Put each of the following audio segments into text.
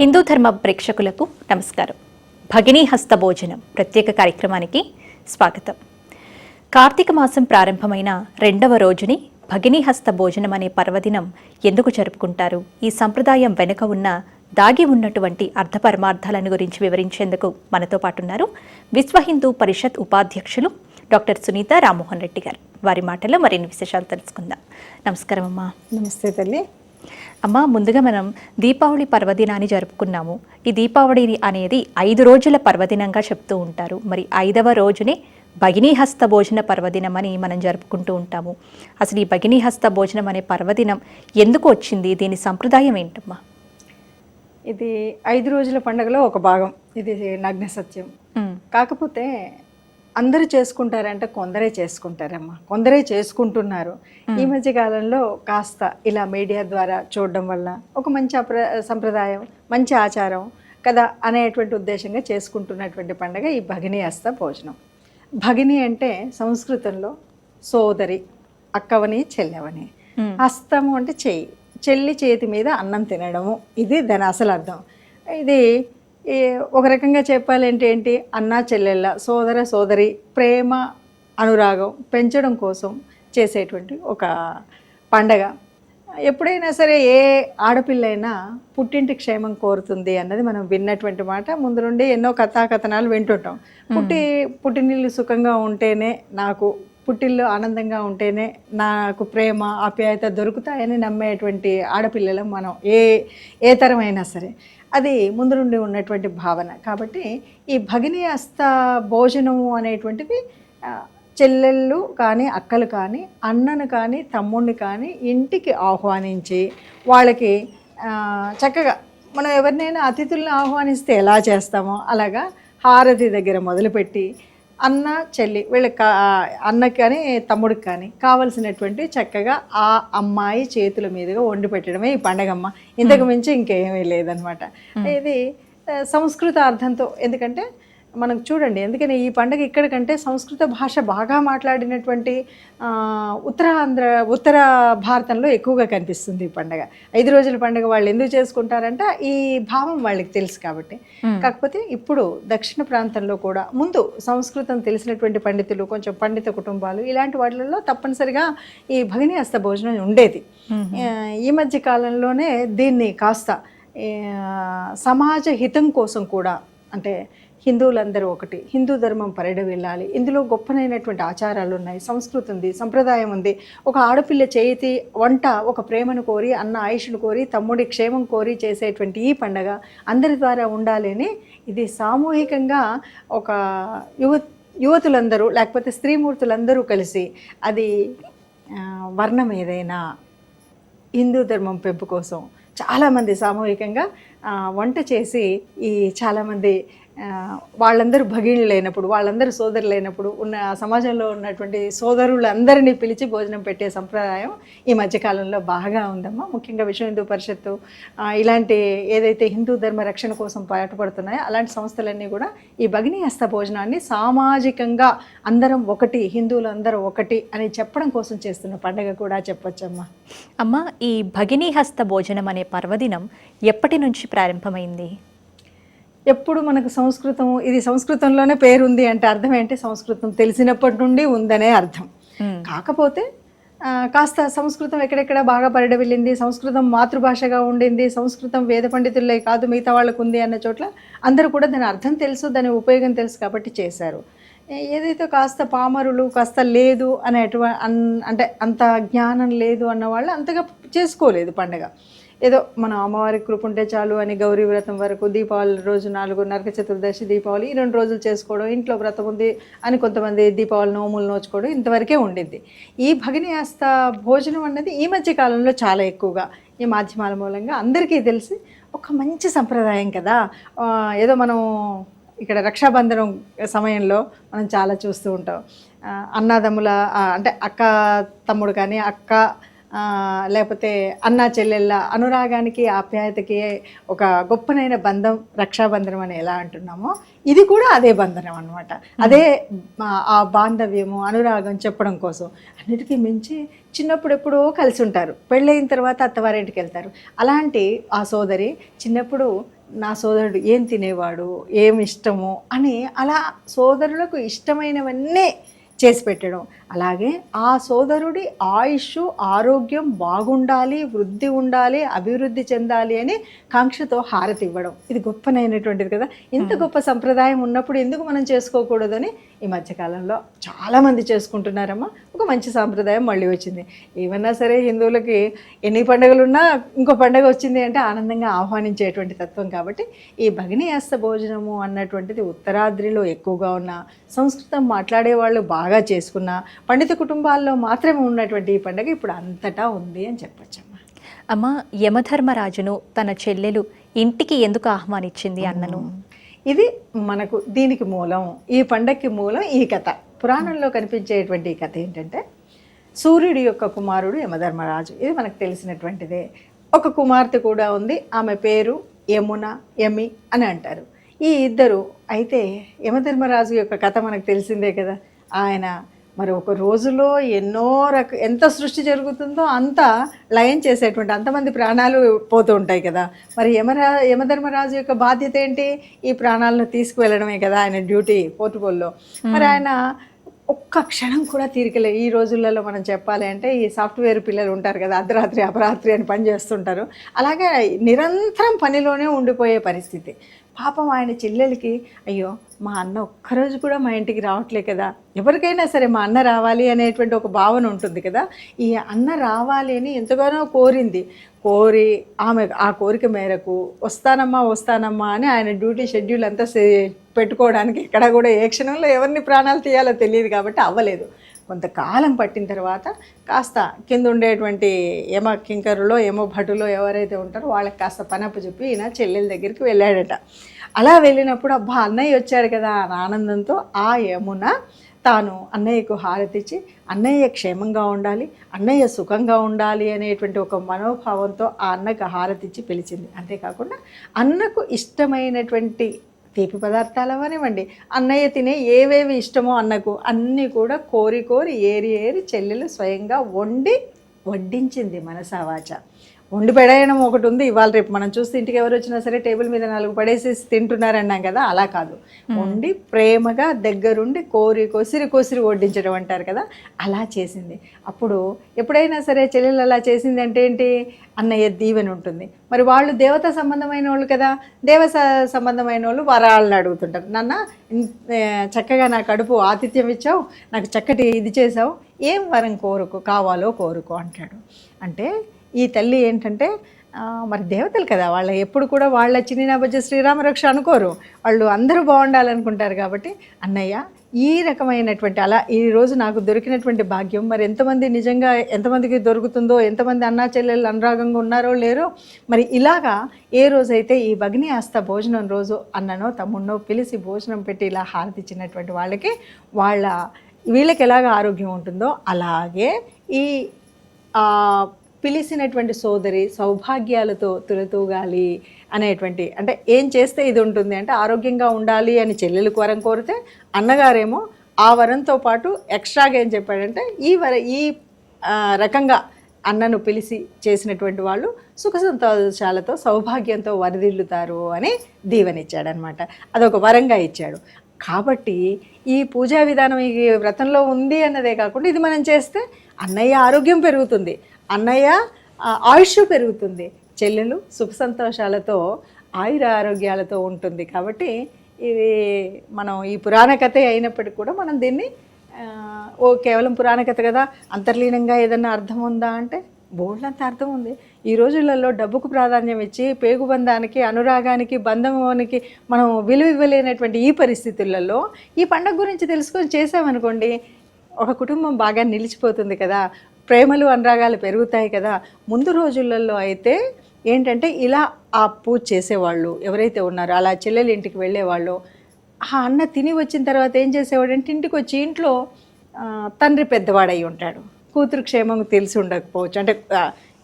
హిందూ ధర్మ ప్రేక్షకులకు నమస్కారం. భగినీ హస్త భోజనం ప్రత్యేక కార్యక్రమానికి స్వాగతం. కార్తీక మాసం ప్రారంభమైన రెండవ రోజుని భగినీ హస్త భోజనం అనే పర్వదినం ఎందుకు జరుపుకుంటారు? ఈ సంప్రదాయం వెనుక ఉన్న దాగి ఉన్నటువంటి అర్థ పరమార్థాలను గురించి వివరించేందుకు మనతో పాటు ఉన్నారు విశ్వ హిందూ పరిషత్ ఉపాధ్యక్షులు డాక్టర్ సునీత రామ్మోహన్ రెడ్డి గారు. వారి మాటల్లో మరిన్ని విశేషాలు తెలుసుకుందాం. నమస్కారం అమ్మా. నమస్తే తల్లి. అమ్మ ముందుగా మనం దీపావళి పర్వదినాన్ని జరుపుకున్నాము. ఈ దీపావళి అనేది ఐదు రోజుల పర్వదినంగా చెప్తూ ఉంటారు. మరి ఐదవ రోజునే భగినీ హస్త భోజన పర్వదినం అని మనం జరుపుకుంటూ ఉంటాము. అసలు ఈ భగినీ హస్త భోజనం అనే పర్వదినం ఎందుకు వచ్చింది? దీని సంప్రదాయం ఏంటమ్మా? ఇది ఐదు రోజుల పండుగలో ఒక భాగం. ఇది నగ్న సత్యం. కాకపోతే అందరూ చేసుకుంటారంటే కొందరే చేసుకుంటారమ్మా. కొందరే చేసుకుంటున్నారు. ఈ మధ్య కాలంలో కాస్త ఇలా మీడియా ద్వారా చూడడం వల్ల ఒక మంచి అప్ర సంప్రదాయం మంచి ఆచారం కదా అనేటువంటి ఉద్దేశంగా చేసుకుంటున్నటువంటి పండుగ ఈ భగిని హస్త భోజనం. భగిని అంటే సంస్కృతంలో సోదరి అక్కవని చెల్లెవని. హస్తము అంటే చెయ్యి. చెల్లి చేతి మీద అన్నం తినడము. ఇది దాని అసలు అర్థం. ఇది ఒక రకంగా చెప్పాలంటే ఏంటి? అన్న చెల్లెళ్ళ సోదర సోదరి ప్రేమ అనురాగం పెంచడం కోసం చేసేటువంటి ఒక పండగ. ఎప్పుడైనా సరే ఏ ఆడపిల్లైనా పుట్టింటి క్షేమం కోరుతుంది అన్నది మనం విన్నటువంటి మాట. ముందు నుండి ఎన్నో కథాకథనాలు వింటుంటాం. పుట్టి పుట్టినిల్లు సుఖంగా ఉంటేనే నాకు పుట్టిల్లు ఆనందంగా ఉంటేనే నాకు ప్రేమ ఆప్యాయత దొరుకుతాయని నమ్మేటువంటి ఆడపిల్లలం మనం ఏ ఏ తరమైనా సరే. అది ముందు నుండి ఉన్నటువంటి భావన. కాబట్టి ఈ భగిని హస్త భోజనము అనేటువంటిది చెల్లెళ్ళు కానీ అక్కలు కానీ అన్నను కానీ తమ్ముడిని కానీ ఇంటికి ఆహ్వానించి వాళ్ళకి చక్కగా మనం ఎవరినైనా అతిథులను ఆహ్వానిస్తే ఎలా చేస్తామో అలాగా హారతి దగ్గర మొదలుపెట్టి అన్న చెల్లి వీళ్ళకి కా అన్నకి కానీ తమ్ముడికి కానీ కావలసినటువంటి చక్కగా ఆ అమ్మాయి చేతుల మీదుగా వండి పెట్టడమే ఈ పండగమ్మ. ఇంతకు మించి ఇంకేమీ లేదనమాట ఇది సంస్కృత అర్థంతో ఎందుకంటే మనం చూడండి ఎందుకని ఈ పండగ ఇక్కడ కంటే సంస్కృత భాష బాగా మాట్లాడినటువంటి ఉత్తరాంధ్ర ఉత్తర భారతంలో ఎక్కువగా కనిపిస్తుంది ఈ పండగ. ఐదు రోజుల పండుగ వాళ్ళు ఎందుకు చేసుకుంటారంటే? ఈ భావం వాళ్ళకి తెలుసు కాబట్టి. కాకపోతే ఇప్పుడు దక్షిణ ప్రాంతంలో కూడా ముందు సంస్కృతం తెలిసినటువంటి పండితులు కొంచెం పండిత కుటుంబాలు ఇలాంటి వాటిల్లో తప్పనిసరిగా ఈ భగిని హస్త భోజనం ఉండేది. ఈ మధ్య కాలంలోనే దీన్ని కాస్త సమాజ హితం కోసం కూడా అంటే హిందువులందరూ ఒకటి. హిందూ ధర్మం పరిడ వెళ్ళాలి. ఇందులో గొప్పనైనటువంటి ఆచారాలు ఉన్నాయి. సంస్కృతి ఉంది. సంప్రదాయం ఉంది. ఒక ఆడపిల్ల చేతి వంట ఒక ప్రేమను కోరి అన్న ఆయుష్ను కోరి తమ్ముడి క్షేమం కోరి చేసేటువంటి ఈ పండగ అందరి ద్వారా ఉండాలి అని ఇది సామూహికంగా ఒక యువ యువతులందరూ లేకపోతే స్త్రీమూర్తులందరూ కలిసి అది వర్ణం ఏదైనా హిందూ ధర్మం పెంపు కోసం చాలామంది సామూహికంగా వంట చేసి ఈ చాలామంది వాళ్ళందరూ భగిణులు లేనప్పుడు వాళ్ళందరూ సోదరులు లేనప్పుడు ఉన్న సమాజంలో ఉన్నటువంటి సోదరులందరినీ పిలిచి భోజనం పెట్టే సంప్రదాయం ఈ మధ్యకాలంలో బాగా ఉందమ్మా. ముఖ్యంగా విశ్వ హిందూ పరిషత్తు ఇలాంటి ఏదైతే హిందూ ధర్మ రక్షణ కోసం పాటుపడుతున్నాయో అలాంటి సంస్థలన్నీ కూడా ఈ భగిని హస్త భోజనాన్ని సామాజికంగా అందరం ఒకటి హిందువులు అందరూ ఒకటి అని చెప్పడం కోసం చేస్తున్న పండగ కూడా చెప్పొచ్చమ్మా. అమ్మ ఈ భగిని హస్త భోజనం అనే పర్వదినం ఎప్పటి నుంచి ప్రారంభమైంది? ఎప్పుడు మనకు సంస్కృతం ఇది సంస్కృతంలోనే పేరుంది అంటే అర్థం ఏంటి? సంస్కృతం తెలిసినప్పటి నుండి ఉందనే అర్థం. కాకపోతే కాస్త సంస్కృతం ఎక్కడెక్కడ బాగా పరిడ వెళ్ళింది సంస్కృతం మాతృభాషగా ఉండింది సంస్కృతం వేద పండితులే కాదు మిగతా వాళ్ళకు ఉంది అన్న చోట్ల అందరూ కూడా దాని అర్థం తెలుసు దాని ఉపయోగం తెలుసు కాబట్టి చేశారు. ఏదైతే కాస్త పామరులు కాస్త లేదు అనేటువ అన్ అంటే అంత జ్ఞానం లేదు అన్న వాళ్ళు అంతగా చేసుకోలేదు పండగ. ఏదో మన అమ్మవారి కృప ఉంటే చాలు అని గౌరీ వ్రతం వరకు దీపావళి రోజు నాలుగు నరక చతుర్దశి దీపావళి ఈ రెండు రోజులు చేసుకోవడం ఇంట్లో వ్రతం ఉంది అని కొంతమంది దీపావళి నోములు నోచుకోవడం ఇంతవరకే ఉండింది ఈ భగిని భోజనం అన్నది ఈ మధ్య కాలంలో చాలా ఎక్కువగా ఈ మాధ్యమాల మూలంగా అందరికీ తెలిసి ఒక మంచి సంప్రదాయం కదా. ఏదో మనం ఇక్కడ రక్షాబంధనం సమయంలో మనం చాలా చూస్తూ ఉంటాం. అన్నదమ్ముల అంటే అక్క తమ్ముడు కానీ అక్క లేకపోతే అన్నా చెల్లెళ్ళ అనురాగానికి ఆప్యాయతకి ఒక గొప్పనైన బంధం రక్షాబంధనం అని ఎలా అంటున్నామో ఇది కూడా అదే బంధనం అనమాట అదే ఆ- బాంధవ్యము అనురాగం చెప్పడం కోసం. అన్నిటికీ మించి చిన్నప్పుడు ఎప్పుడో కలిసి ఉంటారు. పెళ్ళయిన తర్వాత అత్తవారింటికి వెళ్తారు. అలాంటి ఆ సోదరి చిన్నప్పుడు నా సోదరుడు ఏం తినేవాడు ఏం ఇష్టము అని అలా సోదరులకు ఇష్టమైనవన్నీ చేసి పెట్టడం. అలాగే ఆ సోదరుడి ఆయుష్ ఆరోగ్యం బాగుండాలి వృద్ధి ఉండాలి అభివృద్ధి చెందాలి అని కాంక్షతో హారతి ఇవ్వడం. ఇది గొప్పనైనటువంటిది కదా. ఇంత గొప్ప సంప్రదాయం ఉన్నప్పుడు ఎందుకు మనం చేసుకోకూడదని ఈ మధ్యకాలంలో చాలామంది చేసుకుంటున్నారమ్మా. ఒక మంచి సాంప్రదాయం మళ్ళీ వచ్చింది. ఏమన్నా సరే హిందువులకి ఎన్ని పండుగలున్నా ఇంకో పండుగ వచ్చింది అంటే ఆనందంగా ఆహ్వానించేటువంటి తత్వం కాబట్టి ఈ భగిని భోజనము అన్నటువంటిది ఉత్తరాద్రిలో ఎక్కువగా ఉన్న సంస్కృతం మాట్లాడే వాళ్ళు బాగా చేసుకున్న పండిత కుటుంబాల్లో మాత్రమే ఉన్నటువంటి ఈ పండుగ ఇప్పుడు అంతటా ఉంది అని చెప్పొచ్చమ్మా. అమ్మ యమధర్మరాజును తన చెల్లెలు ఇంటికి ఎందుకు ఆహ్వానించింది అన్నను? ఇది మనకు దీనికి మూలం ఈ పండక్కి మూలం ఈ కథ. పురాణంలో కనిపించేటువంటి కథ ఏంటంటే సూర్యుడి యొక్క కుమారుడు యమధర్మరాజు. ఇది మనకు తెలిసినటువంటిదే. ఒక కుమార్తె కూడా ఉంది ఆమె పేరు యమున యమి అని అంటారు. ఈ ఇద్దరు అయితే యమధర్మరాజు యొక్క కథ మనకు తెలిసిందే కదా. ఆయన మరి ఒక రోజులో ఎన్నో రక ఎంత సృష్టి జరుగుతుందో అంత లయం చేసేటువంటి అంతమంది ప్రాణాలు పోతూ ఉంటాయి కదా. మరి యమరా యమధర్మరాజు యొక్క బాధ్యత ఏంటి? ఈ ప్రాణాలను తీసుకువెళ్ళడమే కదా ఆయన డ్యూటీ పోర్టుబోల్లో మరి ఆయన ఒక్క క్షణం కూడా తీరికలే. ఈ రోజులలో మనం చెప్పాలి అంటే ఈ సాఫ్ట్వేర్ పిల్లలు ఉంటారు కదా అర్ధరాత్రి అపరాత్రి అని పని చేస్తుంటారు. అలాగే నిరంతరం పనిలోనే ఉండిపోయే పరిస్థితి. పాపం ఆయన చెల్లెలకి అయ్యో మా అన్న ఒక్కరోజు కూడా మా ఇంటికి రావట్లే కదా. ఎవరికైనా సరే మా అన్న రావాలి అనేటువంటి ఒక భావన ఉంటుంది కదా. ఈ అన్న రావాలి అని ఎంతగానో కోరింది. కోరి ఆమె ఆ కోరిక మేరకు వస్తానమ్మా వస్తానమ్మా అని ఆయన డ్యూటీ షెడ్యూల్ అంతా పెట్టుకోవడానికి ఎక్కడ కూడా ఏ క్షణంలో ఎవరిని ప్రాణాలు తీయాలో తెలియదు కాబట్టి అవ్వలేదు. కొంతకాలం పట్టిన తర్వాత కాస్త కింద ఉండేటువంటి యమ కింకరులో యమ భటులో ఎవరైతే ఉంటారో వాళ్ళకి కాస్త పనప్పు చెప్పి ఈయన చెల్లెల దగ్గరికి వెళ్ళాడట. అలా వెళ్ళినప్పుడు అబ్బా అన్నయ్య వచ్చాడు కదా అని ఆనందంతో ఆ యమున తాను అన్నయ్యకు హారతిచ్చి అన్నయ్య క్షేమంగా ఉండాలి అన్నయ్య సుఖంగా ఉండాలి అనేటువంటి ఒక మనోభావంతో ఆ అన్నకు హారతిచ్చి పిలిచింది. అంతేకాకుండా అన్నకు ఇష్టమైనటువంటి తీపి పదార్థాలు అవనివ్వండి అన్నయ్య తినే ఏవేవి ఇష్టమో అన్నకు అన్నీ కూడా కోరి కోరి ఏరి ఏరి చెల్లెలు స్వయంగా వండి వడ్డించింది మనసావాచ వండి పడేయడం ఒకటి ఉంది. ఇవాళ రేపు మనం చూస్తే ఇంటికి ఎవరు వచ్చినా సరే టేబుల్ మీద నాలుగు పడేసి తింటున్నారన్నాం కదా అలా కాదు. వండి ప్రేమగా దగ్గరుండి కోరి కొసిరి కొసిరి వడ్డించడం అంటారు కదా అలా చేసింది. అప్పుడు ఎప్పుడైనా సరే చెల్లెలు అలా చేసింది అంటే ఏంటి? అన్నయ్య దీవెన ఉంటుంది. మరి వాళ్ళు దేవత సంబంధమైన వాళ్ళు కదా దేవ సంబంధమైన వాళ్ళు వరాలను అడుగుతుంటారు. నాన్న చక్కగా నా కడుపు ఆతిథ్యం ఇచ్చావు నాకు చక్కటి ఇది చేసావు ఏం వరం కోరుకో కావాలో కోరుకో అంటాడు. అంటే ఈ తల్లి ఏంటంటే మరి దేవతలు కదా వాళ్ళ ఎప్పుడు కూడా వాళ్ళ చిన్న బజ్జ శ్రీరామరక్ష అనుకోరు. వాళ్ళు అందరూ బాగుండాలనుకుంటారు కాబట్టి అన్నయ్య ఈ రకమైనటువంటి అలా ఈ రోజు నాకు దొరికినటువంటి భాగ్యం మరి ఎంతమంది నిజంగా ఎంతమందికి దొరుకుతుందో ఎంతమంది అన్నా చెల్లెళ్ళు అనురాగంగా ఉన్నారో లేరో మరి ఇలాగా ఏ రోజైతే ఈ భగ్ని హస్త భోజనం రోజు అన్ననో తమ్ముడినో పిలిచి భోజనం పెట్టి ఇలా హారతిచ్చినటువంటి వాళ్ళకి వాళ్ళ వీళ్ళకి ఎలాగ ఆరోగ్యం ఉంటుందో అలాగే ఈ పిలిచినటువంటి సోదరి సౌభాగ్యాలతో తులతూగాలి అనేటువంటి అంటే ఏం చేస్తే ఇది ఉంటుంది? అంటే ఆరోగ్యంగా ఉండాలి అని చెల్లెలకు వరం కోరితే అన్నగారేమో ఆ వరంతో పాటు ఎక్స్ట్రాగా ఏం చెప్పాడంటే ఈ వర ఈ రకంగా అన్నను పిలిచి చేసినటువంటి వాళ్ళు సుఖ సంతోషాలతో సౌభాగ్యంతో వరదిల్లుతారు అని దీవెనిచ్చాడనమాట. అదొక వరంగా ఇచ్చాడు. కాబట్టి ఈ పూజా విధానం ఈ వ్రతంలో ఉంది అన్నదే కాకుండా ఇది మనం చేస్తే అన్నయ్య ఆరోగ్యం పెరుగుతుంది. అన్నయ్య ఆయుష్ పెరుగుతుంది. చెల్లెలు సుఖ సంతోషాలతో ఆయుర ఆరోగ్యాలతో ఉంటుంది కాబట్టి ఇది మనం ఈ పురాణ కథ అయినప్పటికీ కూడా మనం దీన్ని ఓ కేవలం పురాణ కథ కదా అంతర్లీనంగా ఏదన్నా అర్థం ఉందా అంటే బోల్డంత అర్థం ఉంది. ఈ రోజులలో డబ్బుకు ప్రాధాన్యం ఇచ్చి పేగుబంధానికి అనురాగానికి బంధమానికి మనం విలువ ఇవ్వలేనటువంటి ఈ పరిస్థితులలో ఈ పండగ గురించి తెలుసుకొని చేసామనుకోండి ఒక కుటుంబం బాగా నిలిచిపోతుంది కదా. ప్రేమలు అనురాగాలు పెరుగుతాయి కదా. ముందు రోజులలో అయితే ఏంటంటే ఇలా ఆ పూజ చేసేవాళ్ళు ఎవరైతే ఉన్నారో అలా చెల్లెలు ఇంటికి వెళ్ళేవాళ్ళు ఆ అన్న తిని వచ్చిన తర్వాత ఏం చేసేవాడు అంటే ఇంటికి వచ్చి ఇంట్లో తండ్రి పెద్దవాడై ఉంటాడు. కూతురు క్షేమం తెలిసి ఉండకపోవచ్చు. అంటే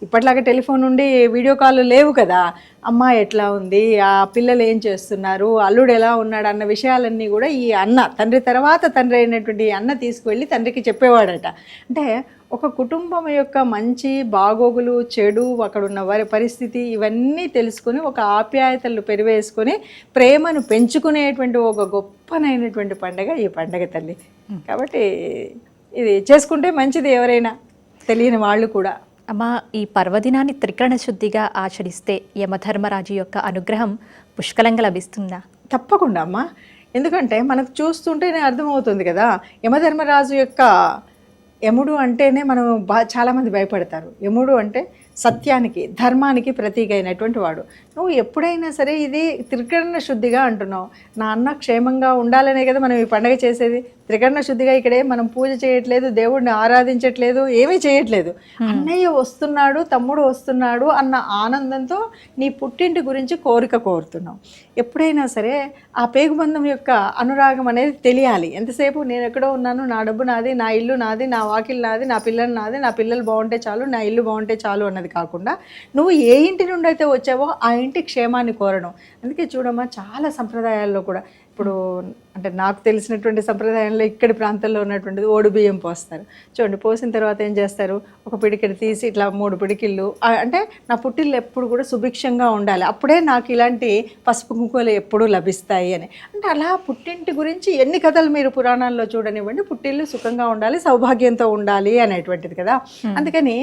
ఇప్పట్లాగా టెలిఫోన్ నుండి వీడియో కాల్ లేవు కదా. అమ్మ ఎట్లా ఉంది? ఆ పిల్లలు ఏం చేస్తున్నారు? అల్లుడు ఎలా ఉన్నాడు? అన్న విషయాలన్నీ కూడా ఈ అన్న తండ్రి తర్వాత తండ్రి అయినటువంటి ఈ అన్న తీసుకువెళ్ళి తండ్రికి చెప్పేవాడట. అంటే ఒక కుటుంబం యొక్క మంచి బాగోగులు చెడు అక్కడ ఉన్న వారి పరిస్థితి ఇవన్నీ తెలుసుకొని ఒక ఆప్యాయతలు పెరివేసుకొని ప్రేమను పెంచుకునేటువంటి ఒక గొప్పనైనటువంటి పండగ ఈ పండగ తల్లి. కాబట్టి ఇది చేసుకుంటే మంచిది ఎవరైనా తెలియని వాళ్ళు కూడా. అమ్మ ఈ పర్వదినాన్ని త్రికరణ శుద్ధిగా ఆచరిస్తే యమధర్మరాజు యొక్క అనుగ్రహం పుష్కలంగా లభిస్తుందా? తప్పకుండా అమ్మా. ఎందుకంటే మనకు చూస్తుంటేనే అర్థమవుతుంది కదా యమధర్మరాజు యొక్క యముడు అంటేనే మనం బా చాలామంది భయపడతారు. యముడు అంటే సత్యానికి ధర్మానికి ప్రతీక అయినటువంటి వాడు. నువ్వు ఎప్పుడైనా సరే ఇది త్రికరణ శుద్ధిగా అంటున్నావు. నా అన్న క్షేమంగా ఉండాలనే కదా మనం ఈ పండగ చేసేది. త్రికరణ శుద్ధిగా ఇక్కడే మనం పూజ చేయట్లేదు దేవుడిని ఆరాధించట్లేదు ఏమీ చేయట్లేదు. అన్నయ్య వస్తున్నాడు తమ్ముడు వస్తున్నాడు అన్న ఆనందంతో నీ పుట్టింటి గురించి కోరిక కోరుతున్నావు ఎప్పుడైనా సరే ఆ పేగుబంధం యొక్క అనురాగం అనేది తెలియాలి. ఎంతసేపు నేను ఎక్కడో ఉన్నాను నా డబ్బు నాది నా ఇల్లు నాది నా వాకిల్ నాది నా పిల్లలు నాది నా పిల్లలు బాగుంటే చాలు నా ఇల్లు బాగుంటే చాలు అన్నది కాకుండా నువ్వు ఏ ఇంటి నుండి అయితే వచ్చావో ఆ ఇంటి క్షేమాన్ని కోరడం. అందుకే చూడమ్మా చాలా సంప్రదాయాల్లో కూడా ఇప్పుడు అంటే నాకు తెలిసినటువంటి సంప్రదాయంలో ఇక్కడి ప్రాంతంలో ఉన్నటువంటిది ఓడి బియ్యం పోస్తారు. చూడండి పోసిన తర్వాత ఏం చేస్తారు? ఒక పిడికిడి తీసి ఇట్లా మూడు పిడికిళ్ళు అంటే నా పుట్టిల్లు ఎప్పుడు కూడా సుభిక్షంగా ఉండాలి. అప్పుడే నాకు ఇలాంటి పసుపు కుంకుమలు ఎప్పుడూ లభిస్తాయి అని. అంటే అలా పుట్టింటి గురించి ఎన్ని కథలు మీరు పురాణాల్లో చూడనివ్వండి. పుట్టిల్లు సుఖంగా ఉండాలి సౌభాగ్యంతో ఉండాలి అనేటువంటిది కదా. అందుకని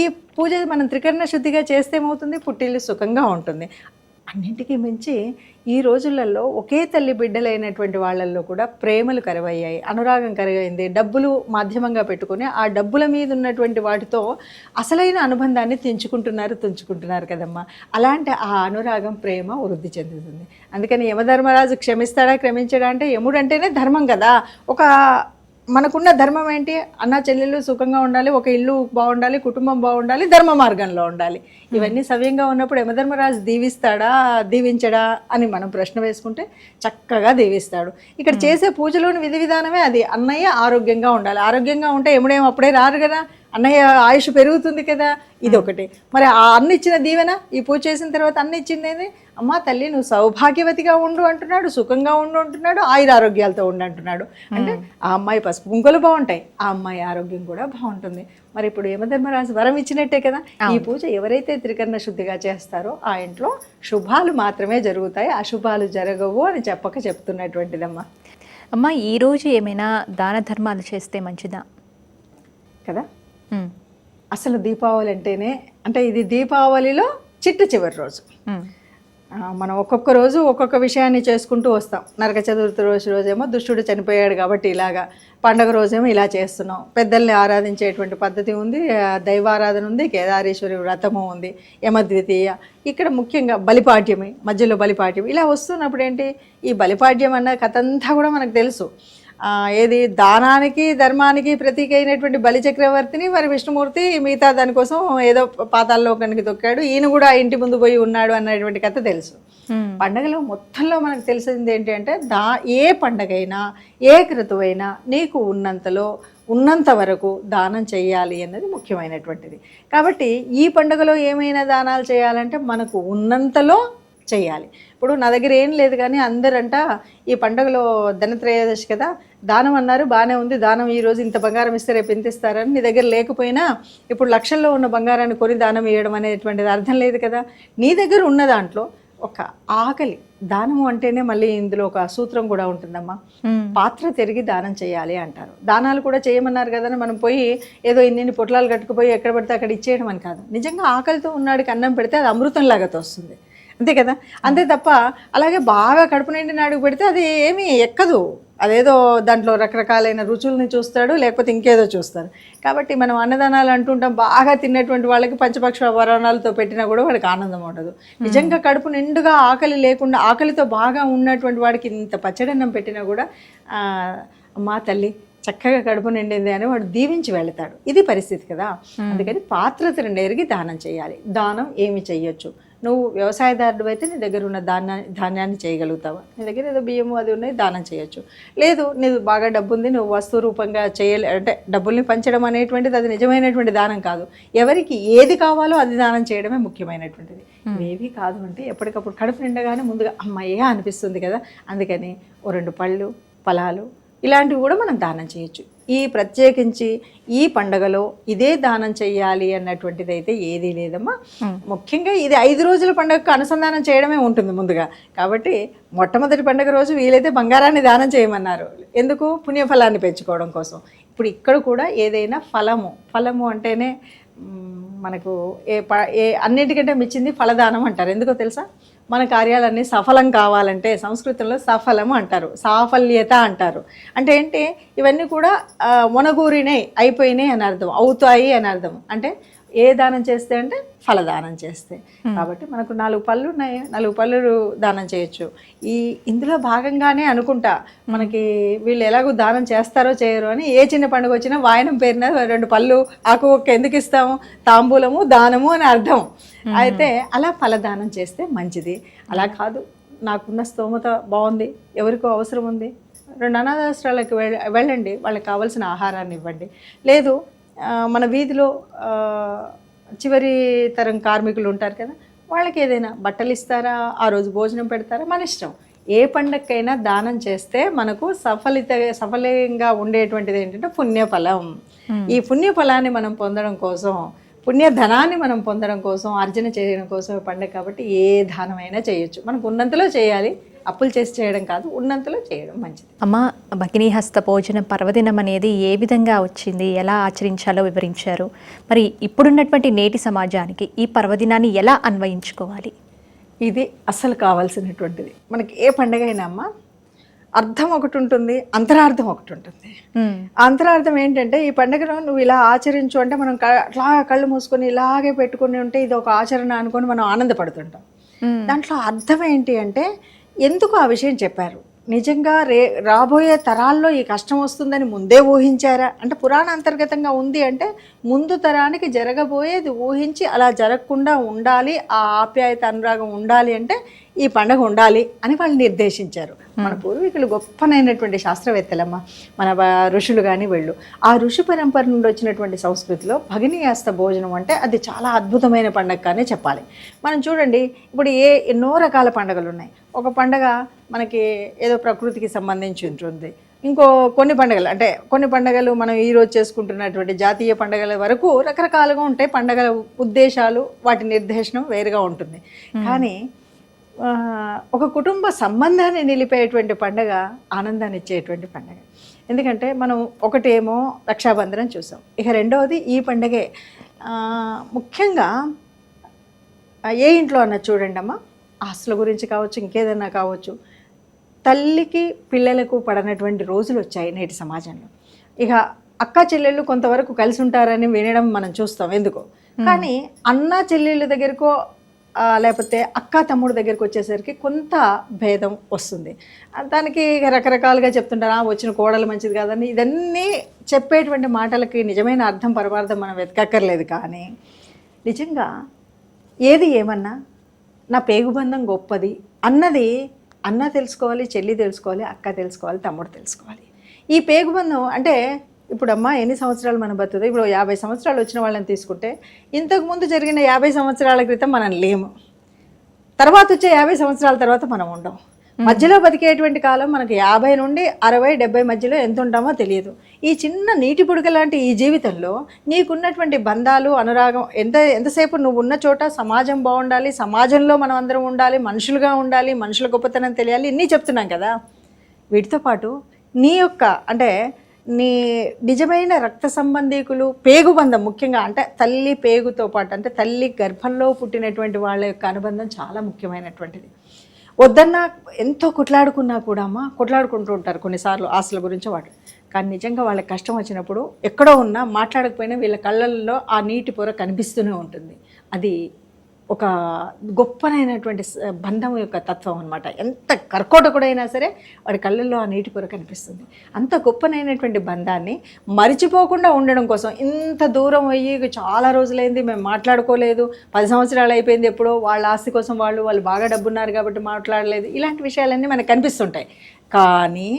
ఈ పూజ మనం త్రికరణ శుద్ధిగా చేస్తే ఏమవుతుంది? పుట్టిల్లు సుఖంగా ఉంటుంది. అన్నింటికీ మించి ఈ రోజులలో ఒకే తల్లి బిడ్డలైనటువంటి వాళ్ళల్లో కూడా ప్రేమలు కరువయ్యాయి అనురాగం కరువైంది డబ్బులు మాధ్యమంగా పెట్టుకొని ఆ డబ్బుల మీద ఉన్నటువంటి వాటితో అసలైన అనుబంధాన్ని తెంచుకుంటున్నారు తుంచుకుంటున్నారు కదమ్మా. అలాంటి ఆ అనురాగం ప్రేమ వృద్ధి చెందుతుంది. అందుకని యమధర్మరాజు క్షమిస్తాడా క్షమించడా అంటే యముడు అంటేనే ధర్మం కదా. ఒక మనకున్న ధర్మం ఏంటి? అన్న చెల్లెళ్ళు సుఖంగా ఉండాలి ఒక ఇల్లు బాగుండాలి కుటుంబం బాగుండాలి ధర్మ మార్గంలో ఉండాలి. ఇవన్నీ సవ్యంగా ఉన్నప్పుడు యమధర్మరాజు దీవిస్తాడా దీవించడా అని మనం ప్రశ్న వేసుకుంటే చక్కగా దీవిస్తాడు. ఇక్కడ చేసే పూజలోని విధి విధానమే అది. అన్నయ్య ఆరోగ్యంగా ఉండాలి. ఆరోగ్యంగా ఉంటే ఎముడేం అప్పుడే రారు కదా. అన్నయ్య ఆయుష్ పెరుగుతుంది కదా. ఇది ఒకటి మరి ఆ అన్న ఇచ్చిన దీవెన ఈ పూజ చేసిన తర్వాత అన్న ఇచ్చింది అమ్మా తల్లి నువ్వు సౌభాగ్యవతిగా ఉండు అంటున్నాడు సుఖంగా ఉండు అంటున్నాడు ఆయుర ఆరోగ్యాలతో ఉండు అంటున్నాడు. అంటే ఆ అమ్మాయి పసుపు కుంకులు బాగుంటాయి ఆ అమ్మాయి ఆరోగ్యం కూడా బాగుంటుంది. మరి ఇప్పుడు యమధర్మరాజు వరం ఇచ్చినట్టే కదా? ఈ పూజ ఎవరైతే త్రికరణ శుద్ధిగా చేస్తారో ఆ ఇంట్లో శుభాలు మాత్రమే జరుగుతాయి అశుభాలు జరగవు అని చెప్పక చెప్తున్నటువంటిదమ్మా. అమ్మ ఈ రోజు ఏమైనా దాన ధర్మాలు చేస్తే మంచిదా? కదా? అసలు దీపావళి అంటేనే అంటే ఇది దీపావళిలో చిట్ట చివరి రోజు. మనం ఒక్కొక్క రోజు ఒక్కొక్క విషయాన్ని చేసుకుంటూ వస్తాం. నరక చతుర్థి రోజు రోజేమో దుష్టుడు చనిపోయాడు కాబట్టి ఇలాగా పండగ రోజేమో ఇలా చేస్తున్నాం. పెద్దల్ని ఆరాధించేటువంటి పద్ధతి ఉంది ఆ, దైవారాధన ఉంది కేదారేశ్వరి వ్రతము ఉంది యమద్వితీయ ఇక్కడ ముఖ్యంగా బలిపాడ్యమి మధ్యలో బలిపాఠ్యం ఇలా వస్తున్నప్పుడు ఏంటి? ఈ బలిపాఠ్యం అన్న కథ అంతా కూడా మనకు తెలుసు. ఏది దానానికి ధర్మానికి ప్రతీక అయినటువంటి బలి చక్రవర్తిని మరి విష్ణుమూర్తి మిగతా దానికోసం ఏదో పాతాల్లో కనుక తొక్కాడు. ఈయన కూడా ఇంటి ముందు పోయి ఉన్నాడు అన్నటువంటి కథ తెలుసు. పండగలో మొత్తంలో మనకు తెలిసింది ఏంటి అంటే దా ఏ పండగైనా ఏ క్రతువైనా నీకు ఉన్నంతలో ఉన్నంత వరకు దానం చేయాలి అన్నది ముఖ్యమైనటువంటిది. కాబట్టి ఈ పండుగలో ఏమైనా దానాలు చేయాలంటే మనకు ఉన్నంతలో చేయాలి. ఇప్పుడు నా దగ్గర ఏం లేదు కానీ అందరంట ఈ పండుగలో ధనత్రయోదశి కదా దానం అన్నారు బాగానే ఉంది దానం ఈ రోజు ఇంత బంగారం ఇస్తే రేపు ఇంత ఇస్తారని నీ దగ్గర లేకపోయినా ఇప్పుడు లక్షల్లో ఉన్న బంగారాన్ని కొని దానం ఇవ్వడం అనేటువంటిది అర్థం లేదు కదా. నీ దగ్గర ఉన్న దాంట్లో ఒక ఆకలి దానము అంటేనే మళ్ళీ ఇందులో ఒక సూత్రం కూడా ఉంటుందమ్మా. పాత్ర తిరిగి దానం చేయాలి అంటారు. దానాలు కూడా చేయమన్నారు కదా మనం పోయి ఏదో ఇన్ని పొట్లాలు కట్టుకుపోయి ఎక్కడ పడితే అక్కడ ఇచ్చేయడం అని కాదు. నిజంగా ఆకలితో ఉన్నాడికి అన్నం పెడితే అది అమృతంలాగా తోస్తుంది. అంతే కదా? అంతే తప్ప అలాగే బాగా కడుపు నిండి నాడుగు పెడితే అది ఏమీ ఎక్కదు. అదేదో దాంట్లో రకరకాలైన రుచుల్ని చూస్తాడు లేకపోతే ఇంకేదో చూస్తారు. కాబట్టి మనం అన్నదానాలు అంటుంటాం బాగా తిన్నటువంటి వాళ్ళకి పంచపక్ష వరణాలతో పెట్టినా కూడా వాడికి ఆనందం ఉండదు. నిజంగా కడుపు నిండుగా ఆకలి లేకుండా ఆకలితో బాగా ఉన్నటువంటి వాడికి ఇంత పచ్చడన్నం పెట్టినా కూడా అమ్మా తల్లి చక్కగా కడుపు నిండింది అని వాడు దీవించి వెళతాడు. ఇది పరిస్థితి కదా? అందుకని పాత్రతను ఎరిగి దానం చేయాలి. దానం ఏమి చెయ్యొచ్చు నువ్వు వ్యవసాయదారుడు అయితే నీ దగ్గర ఉన్న ధాన్యా ధాన్యాన్ని చేయగలుగుతావా? నీ దగ్గర ఏదో బియ్యము అది ఉన్నాయి దానం చేయొచ్చు. లేదు నీకు బాగా డబ్బు ఉంది నువ్వు వస్తు రూపంగా చేయలే అంటే డబ్బుల్ని పంచడం అనేటువంటిది అది నిజమైనటువంటి దానం కాదు. ఎవరికి ఏది కావాలో అది దానం చేయడమే ముఖ్యమైనటువంటిది. ఇవేవి కాదు అంటే ఎప్పటికప్పుడు కడుపు నిండగానే ముందుగా అమ్మయ్య అనిపిస్తుంది కదా. అందుకని ఓ రెండు పళ్ళు ఫలాలు ఇలాంటివి కూడా మనం దానం చేయొచ్చు. ఈ ప్రత్యేకించి ఈ పండగలో ఇదే దానం చేయాలి అన్నటువంటిది అయితే ఏదీ లేదమ్మా. ముఖ్యంగా ఇది ఐదు రోజుల పండుగకు అనుసంధానం చేయడమే ఉంటుంది ముందుగా. కాబట్టి మొట్టమొదటి పండుగ రోజు వీలైతే బంగారాన్ని దానం చేయమన్నారు. ఎందుకు? పుణ్యఫలాన్ని పెంచుకోవడం కోసం. ఇప్పుడు ఇక్కడ కూడా ఏదైనా ఫలము ఫలము అంటేనే మనకు ఏ ప ఏ అన్నిటికంటే మించింది ఫలదానం అంటారు. ఎందుకో తెలుసా? మన కార్యాలన్నీ సఫలం కావాలంటే సంస్కృతంలో సఫలం అంటారు. సాఫల్యత అంటారు. అంటే ఏంటి? ఇవన్నీ కూడా ఆ, అయిపోయినాయి అని అర్థం. అవుతాయి అని అర్థం. అంటే ఏ దానం చేస్తే అంటే ఫలదానం చేస్తే. కాబట్టి మనకు నాలుగు పళ్ళు ఉన్నాయి. నాలుగు పళ్ళు దానం చేయొచ్చు. ఈ ఇందులో భాగంగానే అనుకుంటా మనకి వీళ్ళు ఎలాగో దానం చేస్తారో చేయరు అని ఏ చిన్న పండుగ వచ్చినా వాయనం పేరున రెండు పళ్ళు ఆకు ఒక్క ఎందుకు ఇస్తాము? తాంబూలము దానము అని అర్థం. అయితే అలా ఫలదానం చేస్తే మంచిది. అలా కాదు. నాకున్న స్తోమత బాగుంది. ఎవరికో అవసరం ఉంది. రెండు అనాథాశ్రాలకు వెళ్ళ వెళ్ళండి. వాళ్ళకి కావాల్సిన ఆహారాన్ని ఇవ్వండి. లేదు మన వీధిలో చివరి తరం కార్మికులు ఉంటారు కదా వాళ్ళకి ఏదైనా బట్టలు ఇస్తారా ఆ రోజు భోజనం పెడతారా మన ఇష్టం. ఏ పండగకైనా దానం చేస్తే మనకు సఫలిత సఫలంగా ఉండేటువంటిది ఏంటంటే పుణ్యఫలం. ఈ పుణ్యఫలాన్ని మనం పొందడం కోసం పుణ్య ధనాన్ని మనం పొందడం కోసం అర్జన చేయడం కోసం పండగ కాబట్టి ఏ దానమైనా చేయొచ్చు. మనకు ఉన్నంతలో చేయాలి. అప్పులు చేసి చేయడం కాదు ఉన్నంతలో చేయడం మంచిది. అమ్మ భగినీ హస్త భోజనం పర్వదినం అనేది ఏ విధంగా వచ్చింది ఎలా ఆచరించాలో వివరించారు. మరి ఇప్పుడున్నటువంటి నేటి సమాజానికి ఈ పర్వదినాన్ని ఎలా అన్వయించుకోవాలి? ఇది అస్సలు కావాల్సినటువంటిది. మనకి ఏ పండగ అయినా అమ్మ అర్థం ఒకటి ఉంటుంది అంతరార్థం ఒకటి ఉంటుంది. అంతరార్థం ఏంటంటే ఈ పండుగను నువ్వు ఇలా ఆచరించు అంటే మనం అట్లా కళ్ళు మూసుకొని ఇలాగే పెట్టుకొని ఉంటే ఇది ఒక ఆచరణ అనుకొని మనం ఆనందపడుతుంటాం. దాంట్లో అర్థం ఏంటి అంటే ఎందుకు ఆ విషయం చెప్పారు? నిజంగా రే రాబోయే తరాల్లో ఈ కష్టం వస్తుందని ముందే ఊహించారా? అంటే పురాణ అంతర్గతంగా ఉంది అంటే ముందు తరానికి జరగబోయేది ఊహించి అలా జరగకుండా ఉండాలి ఆ ఆప్యాయత అనురాగం ఉండాలి అంటే ఈ పండగ ఉండాలి అని వాళ్ళు నిర్దేశించారు. మన పూర్వీకులు గొప్పనైనటువంటి శాస్త్రవేత్తలమ్మ మన ఋషులు కానీ వెళ్ళు. ఆ ఋషి పరంపర నుండి వచ్చినటువంటి సంస్కృతిలో భగినీయాస్త భోజనం అంటే అది చాలా అద్భుతమైన పండగ కానీ చెప్పాలి. మనం చూడండి ఇప్పుడు ఏ ఎన్నో రకాల పండుగలు ఉన్నాయి ఒక పండగ మనకి ఏదో ప్రకృతికి సంబంధించి ఉంటుంది. ఇంకో కొన్ని పండుగలు అంటే కొన్ని పండుగలు మనం ఈ రోజు చేసుకుంటున్నటువంటి జాతీయ పండుగల వరకు రకరకాలుగా ఉంటాయి పండుగల ఉద్దేశాలు వాటి నిర్దేశనం వేరుగా ఉంటుంది. కానీ ఒక కుటుంబ సంబంధాన్ని నిలిపేటువంటి పండగ ఆనందాన్ని ఇచ్చేటువంటి పండగ. ఎందుకంటే మనం ఒకటేమో రక్షాబంధనం చూసాం. ఇక రెండవది ఈ పండగే. ముఖ్యంగా ఏ ఇంట్లో అన్న చూడండి అమ్మా. ఆస్తుల గురించి కావచ్చు ఇంకేదైనా కావచ్చు. తల్లికి పిల్లలకు పడనటువంటి రోజులు వచ్చాయి నేటి సమాజంలో. ఇక అక్క చెల్లెళ్ళు కొంతవరకు కలిసి ఉంటారని వినడం మనం చూస్తాం. ఎందుకో? కానీ అన్న చెల్లెళ్ళ దగ్గరకో లేకపోతే అక్క తమ్ముడు దగ్గరికి వచ్చేసరికి కొంత భేదం వస్తుంది. దానికి రకరకాలుగా చెప్తుంటారు వచ్చిన కోడలు మంచిది కాదని. ఇదన్నీ చెప్పేటువంటి మాటలకి నిజమైన అర్థం పరమార్థం మనం వెతకక్కర్లేదు కానీ నిజంగా ఏది ఏమన్నా నా పేగుబంధం గొప్పది అన్నది అన్న తెలుసుకోవాలి చెల్లి తెలుసుకోవాలి అక్క తెలుసుకోవాలి తమ్ముడు తెలుసుకోవాలి. ఈ పేగుబంధం అంటే ఇప్పుడు అమ్మ ఎన్ని సంవత్సరాలు మనం బతుకుతుంది ఇప్పుడు యాభై సంవత్సరాలు వచ్చిన వాళ్ళని తీసుకుంటే ఇంతకు ముందు జరిగిన యాభై సంవత్సరాల క్రితం మనం లేము. తర్వాత వచ్చే యాభై సంవత్సరాల తర్వాత మనం ఉండం. మధ్యలో బతికేటువంటి కాలం మనకి యాభై నుండి అరవై డెబ్బై మధ్యలో ఎంత ఉంటామో తెలియదు. ఈ చిన్న నీటి పుడక లాంటి ఈ జీవితంలో నీకున్నటువంటి బంధాలు అనురాగం ఎంత ఎంతసేపు నువ్వు ఉన్న చోట సమాజం బాగుండాలి సమాజంలో మనం అందరం ఉండాలి మనుషులుగా ఉండాలి మనుషుల గొప్పతనం తెలియాలి ఇన్ని చెప్తున్నాం కదా. వీటితో పాటు నీ యొక్క అంటే నీ నిజమైన రక్త సంబంధీకులు పేగుబంధం ముఖ్యంగా అంటే తల్లి పేగుతో పాటు అంటే తల్లి గర్భంలో పుట్టినటువంటి వాళ్ళ యొక్క అనుబంధం చాలా ముఖ్యమైనటువంటిది. వద్దన్నా ఎంతో కొట్లాడుకున్నా కూడా అమ్మా కొట్లాడుకుంటూ ఉంటారు కొన్నిసార్లు ఆశల గురించి వాటి కానీ నిజంగా వాళ్ళకి కష్టం వచ్చినప్పుడు ఎక్కడో ఉన్నా మాట్లాడకపోయినా వీళ్ళ కళ్ళల్లో ఆ నీటి పొర కనిపిస్తూనే ఉంటుంది. అది ఒక గొప్పనైనటువంటి బంధం యొక్క తత్వం అనమాట ఎంత కర్కోటకుడైనా సరే వాడి కళ్ళల్లో ఆ నీటి కూర కనిపిస్తుంది. అంత గొప్పనైనటువంటి బంధాన్ని మరిచిపోకుండా ఉండడం కోసం ఇంత దూరం అయ్యి చాలా రోజులైంది మేము మాట్లాడుకోలేదు. పది సంవత్సరాలు అయిపోయింది ఎప్పుడో వాళ్ళ ఆస్తి కోసం వాళ్ళు వాళ్ళు బాగా డబ్బున్నారు కాబట్టి మాట్లాడలేదు. ఇలాంటి విషయాలన్నీ మనకు కనిపిస్తుంటాయి. కానీ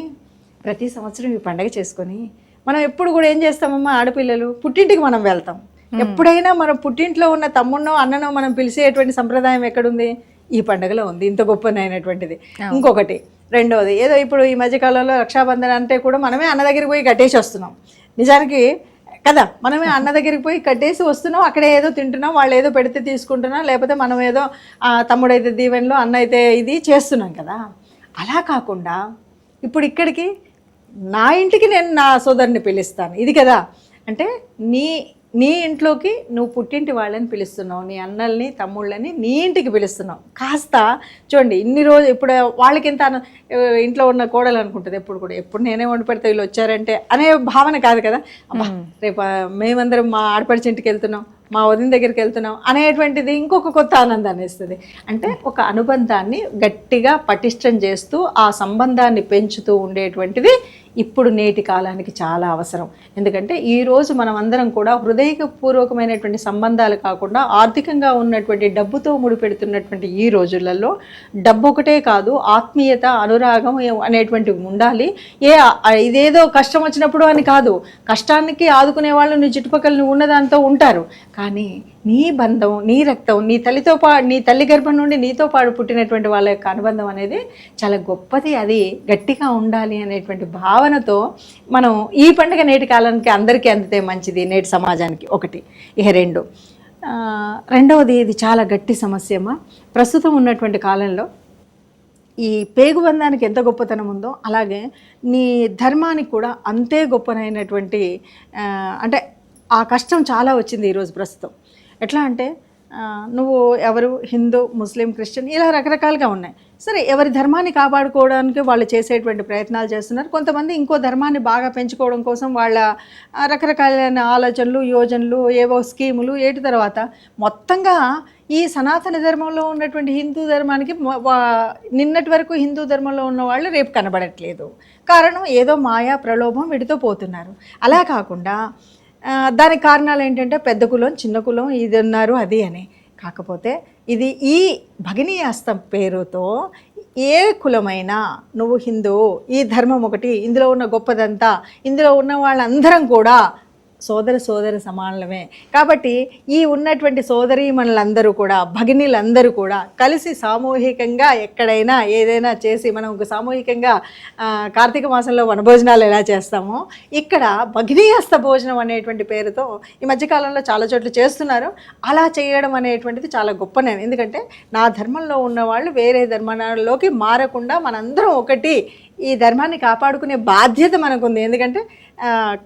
ప్రతి సంవత్సరం ఈ పండగ చేసుకొని మనం ఎప్పుడు కూడా ఏం చేస్తామమ్మా ఆడపిల్లలు? పుట్టింటికి మనం వెళ్తాం. ఎప్పుడైనా మన పుట్టింట్లో ఉన్న తమ్ముడినో అన్ననో మనం పిలిచేటువంటి సంప్రదాయం ఎక్కడుంది? ఈ పండుగలో ఉంది. ఇంత గొప్పనైనటువంటిది ఇంకొకటి రెండవది ఏదో ఇప్పుడు ఈ మధ్యకాలంలో రక్షాబంధన్ అంటే కూడా మనమే అన్న దగ్గరికి పోయి కట్టేసి వస్తున్నాం. నిజానికి కదా మనమే అన్న దగ్గరికి పోయి కట్టేసి వస్తున్నాం. అక్కడే ఏదో తింటున్నాం. వాళ్ళు ఏదో పెడితే తీసుకుంటున్నాం. లేకపోతే మనం ఏదో తమ్ముడైతే దీవెనలో అన్న అయితే ఇది చేస్తున్నాం కదా. అలా కాకుండా ఇప్పుడు ఇక్కడికి నా ఇంటికి నేను నా సోదరుని పిలుస్తాను. ఇది కదా. అంటే నీ నీ ఇంట్లోకి నువ్వు పుట్టింటి వాళ్ళని పిలుస్తున్నావు నీ అన్నల్ని తమ్ముళ్ళని నీ ఇంటికి పిలుస్తున్నావు. కాస్త చూడండి ఇన్ని రోజు ఇప్పుడు వాళ్ళకి అన- ఇంట్లో ఉన్న కోడలు అనుకుంటుంది ఎప్పుడు కూడా. ఎప్పుడు నేనే వండి పెడితే వీళ్ళు వచ్చారంటే అనే భావన కాదు కదా. అబ్బా రేపు మేమందరం మా ఆడపడిచి ఇంటికి వెళ్తున్నాం మా వదిన దగ్గరికి వెళ్తున్నాం అనేటువంటిది ఇంకొక కొత్త ఆనందాన్ని ఇస్తుంది అంటే ఒక అనుబంధాన్ని గట్టిగా పటిష్టం చేస్తూ ఆ సంబంధాన్ని పెంచుతూ ఉండేటువంటిది ఇప్పుడు నేటి కాలానికి చాలా అవసరం. ఎందుకంటే ఈరోజు మనం అందరం కూడా హృదయపూర్వకమైనటువంటి సంబంధాలు కాకుండా ఆర్థికంగా ఉన్నటువంటి డబ్బుతో ముడిపెడుతున్నటువంటి ఈ రోజులలో డబ్బు ఒకటే కాదు ఆత్మీయత అనురాగం అనేటువంటివి ఉండాలి. ఏ ఇదేదో కష్టం వచ్చినప్పుడు అని కాదు. కష్టానికి ఆదుకునే వాళ్ళు నీ చుట్టుపక్కల నువ్వు ఉన్నదాంతో ఉంటారు. కానీ నీ బంధం నీ రక్తం నీ తల్లితో పా నీ తల్లి గర్భం నుండి నీతో పాడు పుట్టినటువంటి వాళ్ళ యొక్క అనుబంధం అనేది చాలా గొప్పది. అది గట్టిగా ఉండాలి అనేటువంటి భావనతో మనం ఈ పండుగ నేటి కాలానికి అందరికీ అందితే మంచిది నేటి సమాజానికి ఒకటి. ఇక రెండు. రెండవది ఇది చాలా గట్టి సమస్యమా ప్రస్తుతం ఉన్నటువంటి కాలంలో ఈ పేగుబంధానికి ఎంత గొప్పతనం ఉందో అలాగే నీ ధర్మానికి కూడా అంతే గొప్పనైనటువంటి అంటే ఆ కష్టం చాలా వచ్చింది ఈరోజు ప్రస్తుతం. ఎట్లా అంటే నువ్వు ఎవరు హిందూ ముస్లిం క్రిస్టియన్ ఇలా రకరకాలుగా ఉన్నాయి. సరే ఎవరి ధర్మాన్ని కాపాడుకోవడానికి వాళ్ళు చేసేటువంటి ప్రయత్నాలు చేస్తున్నారు. కొంతమంది ఇంకో ధర్మాన్ని బాగా పెంచుకోవడం కోసం వాళ్ళ రకరకాలైన ఆలోచనలు యోజనలు ఏవో స్కీములు ఏటి తర్వాత మొత్తంగా ఈ సనాతన ధర్మంలో ఉన్నటువంటి హిందూ ధర్మానికి నిన్నటి వరకు హిందూ ధర్మంలో ఉన్న వాళ్ళు రేపు కనబడట్లేదు. కారణం ఏదో మాయా ప్రలోభం వీటితో పోతున్నారు. అలా కాకుండా దానికి కారణాలు ఏంటంటే పెద్ద కులం చిన్న కులం ఇది ఉన్నారు అది అని. కాకపోతే ఇది ఈ భగినీ హస్తం పేరుతో ఏ కులమైనా నువ్వు హిందూ ఈ ధర్మం ఒకటి ఇందులో ఉన్న గొప్పదంతా ఇందులో ఉన్న వాళ్ళందరం కూడా సోదర సోదర సమానమే కాబట్టి ఈ ఉన్నటువంటి సోదరీమణులందరూ కూడా భగినీలందరూ కూడా కలిసి సామూహికంగా ఎక్కడైనా ఏదైనా చేసి మనం ఒక సామూహికంగా కార్తీక మాసంలో వనభోజనాలు ఎలా చేస్తామో ఇక్కడ భగినీహస్త భోజనం అనేటువంటి పేరుతో ఈ మధ్యకాలంలో చాలా చోట్ల చేస్తున్నారు. అలా చేయడం అనేటువంటిది చాలా గొప్ప నేను. ఎందుకంటే నా ధర్మంలో ఉన్న వాళ్ళు వేరే ధర్మాలలోకి మారకుండా మనందరం ఒకటి ఈ ధర్మాన్ని కాపాడుకునే బాధ్యత మనకుంది. ఎందుకంటే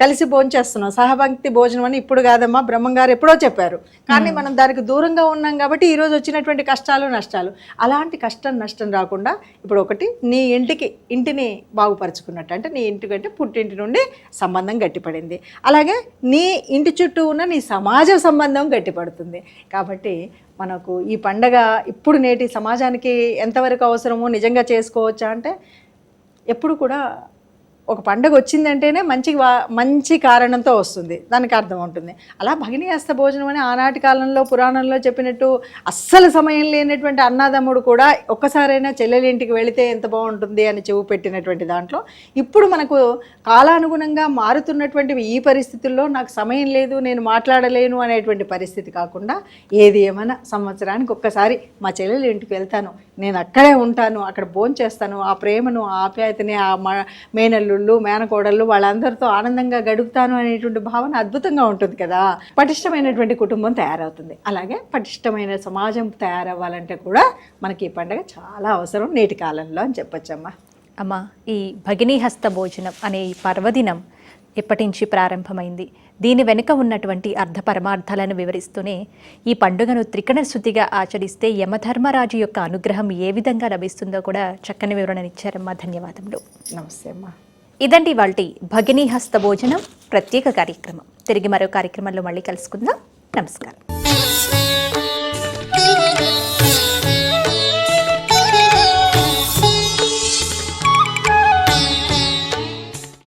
కలిసి భోంచేస్తున్నాం సహభక్తి భోజనం అని ఇప్పుడు కాదమ్మా బ్రహ్మంగారు ఎప్పుడో చెప్పారు. కానీ మనం దానికి దూరంగా ఉన్నాం కాబట్టి ఈరోజు వచ్చినటువంటి కష్టాలు నష్టాలు. అలాంటి కష్టం నష్టం రాకుండా ఇప్పుడు ఒకటి నీ ఇంటికి ఇంటిని బాగుపరుచుకున్నట్టు అంటే నీ ఇంటికంటే పుట్టింటి నుండి సంబంధం గట్టిపడింది. అలాగే నీ ఇంటి చుట్టూ ఉన్న నీ సమాజ సంబంధం గట్టిపడుతుంది. కాబట్టి మనకు ఈ పండగ ఇప్పుడు నేటి సమాజానికి ఎంతవరకు అవసరమో నిజంగా చేసుకోవచ్చా అంటే ఎప్పుడు కూడా ఒక పండగ వచ్చిందంటేనే మంచి వా- మంచి కారణంతో వస్తుంది. దానికి అర్థం ఉంటుంది. అలా భగిని హస్త భోజనం అని ఆనాటి కాలంలో పురాణంలో చెప్పినట్టు అస్సలు సమయం లేనటువంటి అన్నదమ్ముడు కూడా ఒక్కసారైనా చెల్లెలింటికి వెళితే ఎంత బాగుంటుంది అని చెవు పెట్టినటువంటి దాంట్లో ఇప్పుడు మనకు కాలానుగుణంగా మారుతున్నటువంటి ఈ పరిస్థితుల్లో నాకు సమయం లేదు నేను మాట్లాడలేను అనేటువంటి పరిస్థితి కాకుండా ఏది ఏమైనా సంవత్సరానికి ఒక్కసారి మా చెల్లెలి ఇంటికి వెళ్తాను. నేను అక్కడే ఉంటాను అక్కడ భోంచేస్తాను. ఆ ప్రేమను ఆ ఆప్యాయతని ఆ మేనల్లు మేనల్లుళ్ళు మేనకోడళ్ళు వాళ్ళందరితో ఆనందంగా గడుపుతాను అనేటువంటి భావన అద్భుతంగా ఉంటుంది కదా. పటిష్టమైనటువంటి కుటుంబం తయారవుతుంది. అలాగే పటిష్టమైన సమాజం తయారవ్వాలంటే కూడా మనకి ఈ పండుగ చాలా అవసరం నేటి కాలంలో అని చెప్పొచ్చమ్మా. అమ్మ ఈ భగినీ హస్త భోజనం అనే ఈ పర్వదినం ఎప్పటి నుంచి ప్రారంభమైంది? దీని వెనుక ఉన్నటువంటి అర్ధ పరమార్థాలను వివరిస్తూనే ఈ పండుగను త్రికణ శుద్ధిగా ఆచరిస్తే యమధర్మరాజు యొక్క అనుగ్రహం ఏ విధంగా లభిస్తుందో కూడా చక్కని వివరణనిచ్చారమ్మా ధన్యవాదములు. నమస్తే అమ్మా. ఇదండి వాళ్ళ భగినీ హస్త భోజనం ప్రత్యేక కార్యక్రమం. తిరిగి మరో కార్యక్రమంలో మళ్ళీ కలుసుకుందాం. నమస్కారం.